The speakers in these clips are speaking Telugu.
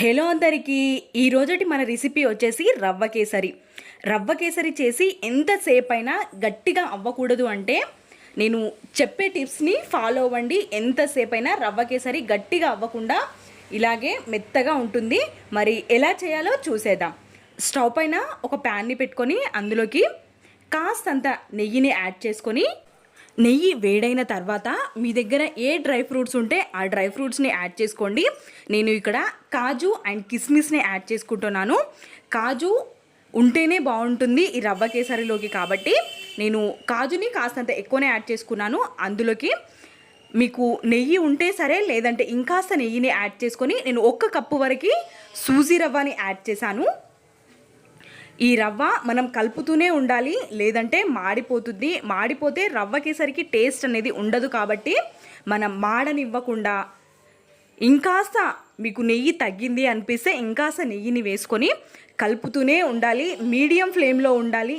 హలో అందరికీ. ఈరోజటి మన రెసిపీ వచ్చేసి రవ్వ కేసరి. రవ్వ కేసరి చేసి ఎంతసేపు అయినా గట్టిగా అవ్వకూడదు అంటే నేను చెప్పే టిప్స్ని ఫాలో అవ్వండి. ఎంతసేపు అయినా రవ్వ కేసరి గట్టిగా అవ్వకుండా ఇలాగే మెత్తగా ఉంటుంది. మరి ఎలా చేయాలో చూసేద్దాం. స్టవ్ పైన ఒక ప్యాన్ని పెట్టుకొని అందులోకి కాస్తంత నెయ్యిని యాడ్ చేసుకొని నెయ్యి వేడైన తర్వాత మీ దగ్గర ఏ డ్రై ఫ్రూట్స్ ఉంటే ఆ డ్రై ఫ్రూట్స్ని యాడ్ చేసుకోండి. నేను ఇక్కడ కాజు అండ్ కిస్మిస్ని యాడ్ చేసుకుంటున్నాను. కాజు ఉంటేనే బాగుంటుంది ఈ రవ్వ కేసరిలోకి కాబట్టి నేను కాజుని కాస్తంత ఎక్కువనే యాడ్ చేసుకున్నాను. అందులోకి మీకు నెయ్యి ఉంటే సరే లేదంటే ఇంకాస్త నెయ్యిని యాడ్ చేసుకొని నేను ఒక్క కప్పు వరకు సూజీ రవ్వని యాడ్ చేశాను. ఈ రవ్వ మనం కలుపుతూనే ఉండాలి. లేదంటే మాడిపోతుంది. మాడిపోతే రవ్వ కేసరికి టేస్ట్ అనేది ఉండదు కాబట్టి మనం మాడనివ్వకుండా ఇంకాస్త మీకు నెయ్యి తగ్గింది అనిపిస్తే ఇంకాస్త నెయ్యిని వేసుకొని కలుపుతూనే ఉండాలి. మీడియం ఫ్లేమ్లో ఉండాలి.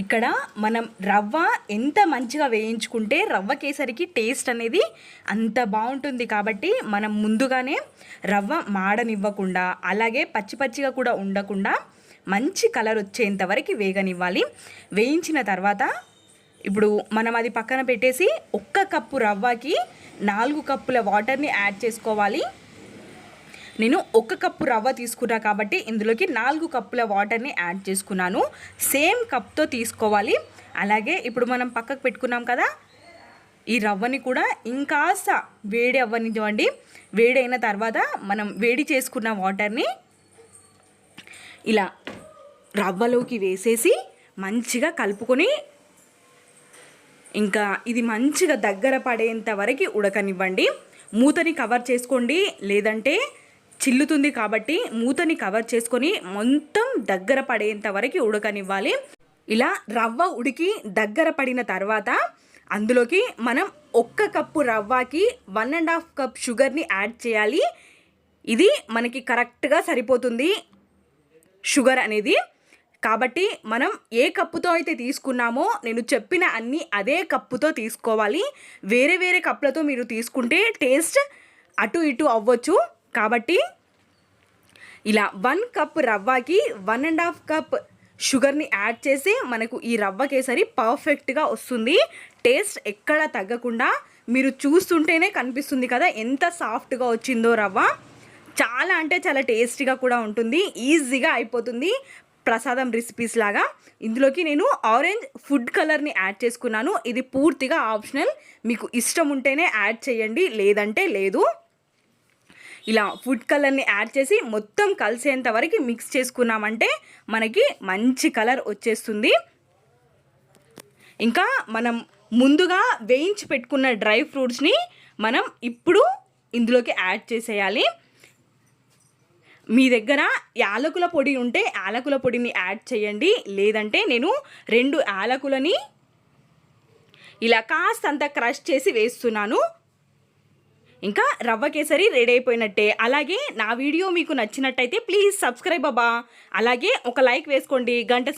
ఇక్కడ మనం రవ్వ ఎంత మంచిగా వేయించుకుంటే రవ్వ కేసరికి టేస్ట్ అనేది అంత బాగుంటుంది కాబట్టి మనం ముందుగానే రవ్వ మాడనివ్వకుండా అలాగే పచ్చి పచ్చిగా కూడా ఉండకుండా మంచి కలర్ వచ్చేంత వరకు వేగనివ్వాలి. వేయించిన తర్వాత ఇప్పుడు మనం అది పక్కన పెట్టేసి ఒక్క కప్పు రవ్వకి నాలుగు కప్పుల వాటర్ని యాడ్ చేసుకోవాలి. నేను ఒక కప్పు రవ్వ తీసుకున్నా కాబట్టి ఇందులోకి నాలుగు కప్పుల వాటర్ని యాడ్ చేసుకున్నాను. సేమ్ కప్తో తీసుకోవాలి. అలాగే ఇప్పుడు మనం పక్కకు పెట్టుకున్నాం కదా ఈ రవ్వని కూడా ఇంకాస్త వేడి అవ్వనివ్వండి. వేడి అయిన తర్వాత మనం వేడి చేసుకున్న వాటర్ని ఇలా రవ్వలోకి వేసేసి మంచిగా కలుపుకొని ఇంకా ఇది మంచిగా దగ్గర పడేంత వరకు ఉడకనివ్వండి. మూతని కవర్ చేసుకోండి. లేదంటే చిల్లుతుంది కాబట్టి మూతని కవర్ చేసుకొని మొత్తం దగ్గర పడేంత వరకు ఉడకనివ్వాలి. ఇలా రవ్వ ఉడికి దగ్గర పడిన తర్వాత అందులోకి మనం ఒక్క కప్పు రవ్వకి వన్ అండ్ హాఫ్ కప్ షుగర్ని యాడ్ చేయాలి. ఇది మనకి కరెక్ట్గా సరిపోతుంది. షుగర్ అనేది కాబట్టి మనం ఏ కప్పుతో అయితే తీసుకున్నామో నేను చెప్పిన అన్ని అదే కప్పుతో తీసుకోవాలి. వేరే వేరే కప్పులతో మీరు తీసుకుంటే టేస్ట్ అటు ఇటు అవ్వచ్చు. కాబట్టి ఇలా వన్ కప్ రవ్వకి వన్ అండ్ హాఫ్ కప్ షుగర్ని యాడ్ చేసి మనకు ఈ రవ్వ కేసరి పర్ఫెక్ట్గా వస్తుంది. టేస్ట్ ఎక్కడ తగ్గకుండా మీరు చూస్తుంటేనే కనిపిస్తుంది కదా ఎంత సాఫ్ట్గా వచ్చిందో రవ్వ. చాలా అంటే చాలా టేస్టీగా కూడా ఉంటుంది. ఈజీగా అయిపోతుంది. ప్రసాదం రెసిపీస్ లాగా. ఇందులోకి నేను ఆరెంజ్ ఫుడ్ కలర్ని యాడ్ చేసుకున్నాను. ఇది పూర్తిగా ఆప్షనల్ మీకు ఇష్టం ఉంటేనే యాడ్ చేయండి లేదంటే లేదు. ఇలా ఫుడ్ కలర్ని యాడ్ చేసి మొత్తం కలిసేంత వరకు మిక్స్ చేసుకున్నామంటే మనకి మంచి కలర్ వచ్చేస్తుంది. ఇంకా మనం ముందుగా వేయించి పెట్టుకున్న డ్రై ఫ్రూట్స్ని మనం ఇప్పుడు ఇందులోకి యాడ్ చేసేయాలి. మీ దగ్గర యాలకుల పొడి ఉంటే యాలకుల పొడిని యాడ్ చేయండి. లేదంటే నేను రెండు యాలకులని ఇలా కాస్తంత క్రష్ చేసి వేస్తున్నాను. ఇంకా రవ్వ కేసరి రెడీ అయిపోయినట్టే. అలాగే నా వీడియో మీకు నచ్చినట్టయితే ప్లీజ్ సబ్స్క్రైబ్ అబ్బా. అలాగే ఒక లైక్ వేసుకోండి. గంట